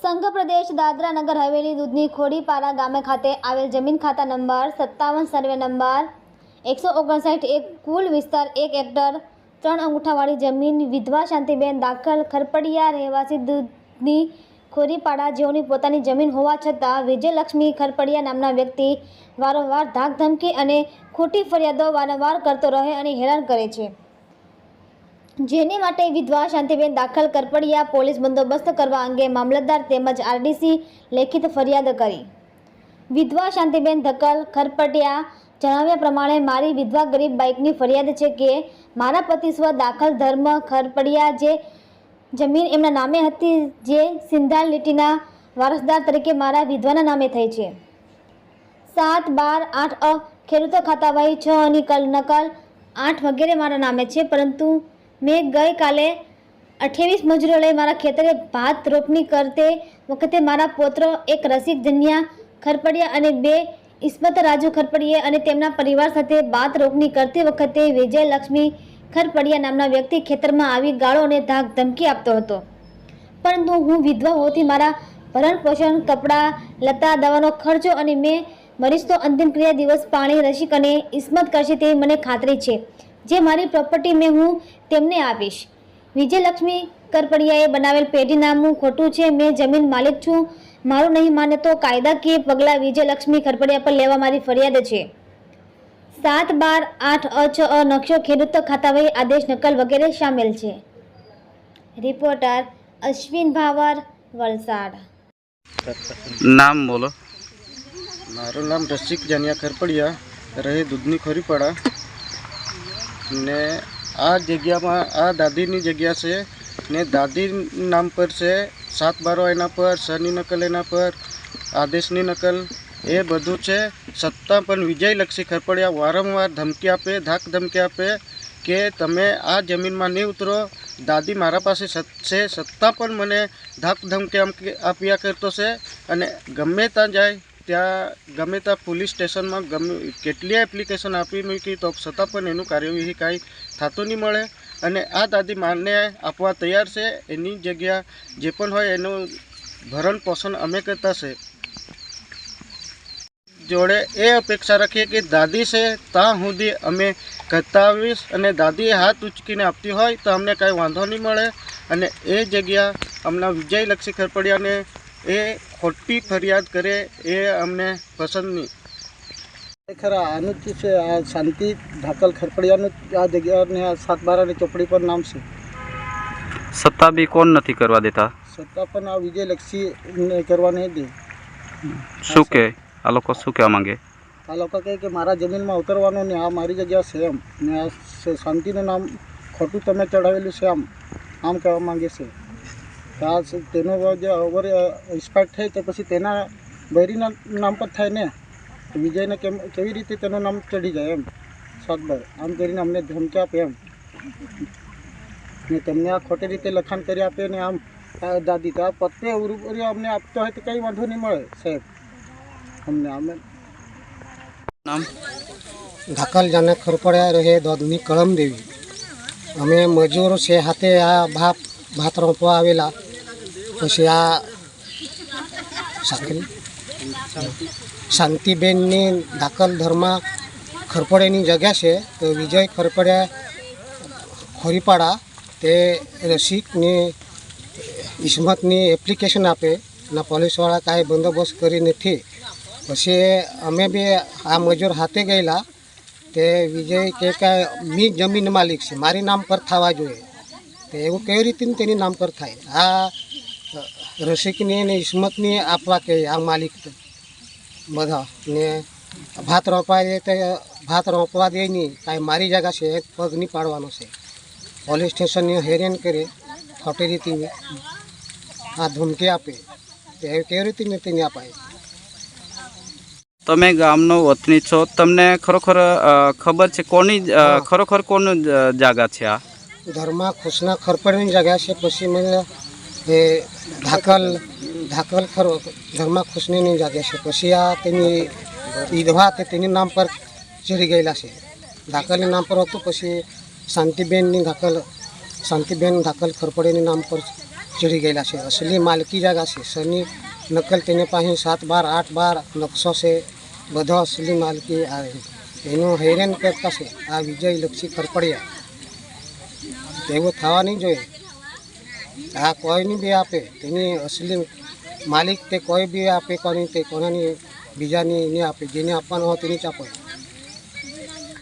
સંઘ પ્રદેશ દાદરા નગર હવેલી દૂધની ખોડીપારા ગામે ખાતે આવેલ જમીન ખાતા નંબર સત્તાવન સર્વે નંબર એકસો ઓગણસાઠ એક કુલ વિસ્તાર એક હેક્ટર ત્રણ અંગૂઠાવાળી જમીન વિધવા શાંતિબેન દાખલ ખરપડિયા રહેવાસી દૂધની ખોરીપાડા જેઓની પોતાની જમીન હોવા છતાં વિજયલક્ષ્મી ખરપડિયા નામના વ્યક્તિ વારંવાર ધાક ધમકી અને ખોટી ફરિયાદો વારંવાર કરતો રહે અને હેરાન કરે છે. જેની માટે વિધવા શાંતિબેન દાખલ કરપડિયા પોલીસ બંદોબસ્ત કરવા અંગે મામલતદાર તેમજ આરડીસી લેખિત ફરિયાદ કરી. વિધવા શાંતિબેન ધકલ ખરપટિયા જણાવ્યા પ્રમાણે, મારી વિધવા ગરીબ બાઇકની ફરિયાદ છે કે, મારા પતિ સ્વ દાખલ ધર્મ ખરપડિયા જે જમીન એમના નામે હતી, જે સિંધાલ લીટીના વારસદાર તરીકે મારા વિધવાના નામે થઈ છે. સાત બાર આઠ અ ખેડૂતો ખાતાવાહી છ કલ નકલ આઠ વગેરે મારા નામે છે, પરંતુ મેં ગઈકાલે અઠ્યાવીસ મજૂરો લઈ મારા ખેતરે ભાત રોપણી કરતે વખતે મારા પોત્રો એક રસિક જન્યા ખરપડિયા અને બે ઇસ્મત રાજુ ખરપડિયા અને તેમના પરિવાર સાથે ભાત રોપણી કરતી વખતે વિજય લક્ષ્મી ખરપડિયા નામના વ્યક્તિ ખેતરમાં આવી ગાળો અને ધાક ધમકી આપતો હતો. પરંતુ હું વિધવા હોવાથી મારા ભરણ પોષણ કપડાં, લતા, દવાનો ખર્ચો અને મેં મરીશ તો અંતિમ ક્રિયા દિવસ પાણી, રસિક અને ઇસ્મત કરશે તેવી મને ખાતરી છે. જે મારી પ્રોપર્ટી મેં હું તેમને આપીશ. વિજયલક્ષ્મી કરપડિયાએ બનાવેલ પેઢી નામનું ખોટું છે મેં જમીન માલિક છું. મારું નહીં માને તો કાયદાકીય પગલાં વિજયલક્ષ્મી ખરપડિયા પર લેવા મારી ફરિયાદ છે. સાત બાર આઠ અ છ અ નકશો ખેડૂત ખાતાવહી આદેશ નકલ વગેરે સામેલ છે. રિપોર્ટર અશ્વિન ભાવર વલસાડ. નામ બોલો. મારું નામ રસિક જાનિયા ખરપડિયા રહે દૂધની ખોરીપાડા. ને આ જગ્યામાં, આ દાદીની જગ્યા છે ને દાદી નામ પર છે, સાત બારો એના પર, શની નકલ એના પર, આદેશની નકલ, એ બધું છે. સત્તા પણ વિજયલક્ષી ખરપડિયા વારંવાર ધમકી આપે, ધાક ધમકી આપે કે તમે આ જમીનમાં નહીં ઉતરો. દાદી મારા પાસે છે, સત્તા પણ મને ધાક ધમકી આપ્યા કરતો છે અને ગમે ત્યાં જાય ત્યાં ગમે ત્યાં પોલીસ સ્ટેશનમાં ગમે કેટલી એપ્લિકેશન આપી મૂકી તો છતાં પણ એનું કાર્યવાહી કાંઈ થતું નહીં મળે. અને આ દાદી માનને આપવા તૈયાર છે, એની જગ્યા જે પણ હોય એનું ભરણ પોષણ અમે કરતા છે. જોડે એ અપેક્ષા રાખીએ કે દાદી છે, ત્યાં સુધી અમે કરતા આવીશ અને દાદીએ હાથ ઉચકીને આપતી હોય તો અમને કાંઈ વાંધો નહીં મળે. અને એ જગ્યા હમણાં વિજયલક્ષી ખરપડિયાને એ ખોટી ફરિયાદ કરે એ અમને પસંદ નહીં. ખરેખર આનું જ છે આ શાંતિ ઢાકલ ખરપડિયાનું જ આ જગ્યાને આ સાત બારાની ચોપડી પર નામ છે. સત્તા બી કોણ નથી કરવા દેતા? સત્તા પણ આ વિજયલક્ષી કરવા નહીં દે. શું કે? આ લોકો શું કહેવા માંગે? આ લોકો કહે કે મારા જમીનમાં ઉતરવાનું ને આ મારી જગ્યા છે એમ. ને આ શાંતિનું નામ ખોટું તમે ચડાવેલું છે આમ. આમ કહેવા માંગે છે. આ તેનો જે ઓવર એક્સપાયર થાય તો પછી તેના બૈરીના નામ પર થાય ને? વિજયને કેમ કેવી રીતે તેનું નામ ચડી જાય એમ? સાતભાઈ આમ કરીને અમને ધમકી આપે એમ. ને તેમને આ ખોટી રીતે લખાણ કરી આપે ને આમ આ દાદી તો આ પત્તે ઉરું અમને આપતો હોય તો કંઈ વાંધો નહીં મળે સાહેબ. અમને અમે નામ? ઢાકલ જાને ખરપડ્યા રહે દોધની કળમ દેવી. અમે મજૂર છે હાથે આ ભાત ભાત રોપવા આવેલા. પછી આ સાકરી શાંતિબેનની દાખલ ધર્મા ખરપડેની જગ્યા છે તો વિજય ખરપડે ખોરીપાડા તે રસિકની ઇસ્મતની એપ્લિકેશન આપે. અને પોલીસવાળા કાંઈ બંદોબસ્ત કરી નથી. પછી અમે બી આ મજૂર હાથે ગયેલા. તે વિજય કે કાંઈ, મી જમીન માલિક છે, મારી નામ પર થવા જોઈએ. તે એવું કેવી રીતે તેની નામ પર થાય? આ રસિકની ને ઇસ્મતની આપવા કે આ માલિક બધા ને ભાત રોપવા દે તો ભાત રોપવા દે નહીં કાંઈ મારી જગા છે એક પગ નહીં પાડવાનો છે. પોલીસ સ્ટેશનની હેરાન કરે ખોટી રીતે આ ધમકી આપે તે કેવી રીતે તેને અપાય? તમે ગામનો વતની છો તમને ખરોખર ખબર છે કોની ખરોખર કોનું જાગા છે આ? ધર્મા ખુશના ખરપડની જગ્યા છે પછી મને એ ધાકલ ધાકલ ખરો ધર્મા ખુશનીની જાગે છે. પછી આ તેની વિધવા તે તેની નામ પર ચડી ગયેલા છે. ધાકલની નામ પર હતું, પછી શાંતિબેનની ઢાકલ શાંતિબેન ધાકલ ખરપડેની નામ પર ચડી ગયેલા છે. અસલી માલકી જાગા છે. સરની નકલ તેને પાસે સાત બાર, આઠ બાર, નકશો છે. બધો અસલી માલકી આવે એનું હેરાન કરતા છે આ વિજય લક્ષી ખરપડિયા. તેવું થવા નહીં જોઈએ. આ કોઈની બી આપે. તેની અસલી માલિક તે કોઈ બી આપે કોની તે કોનાની બીજાની એને આપે, જેને આપવાનો હોય તેની જ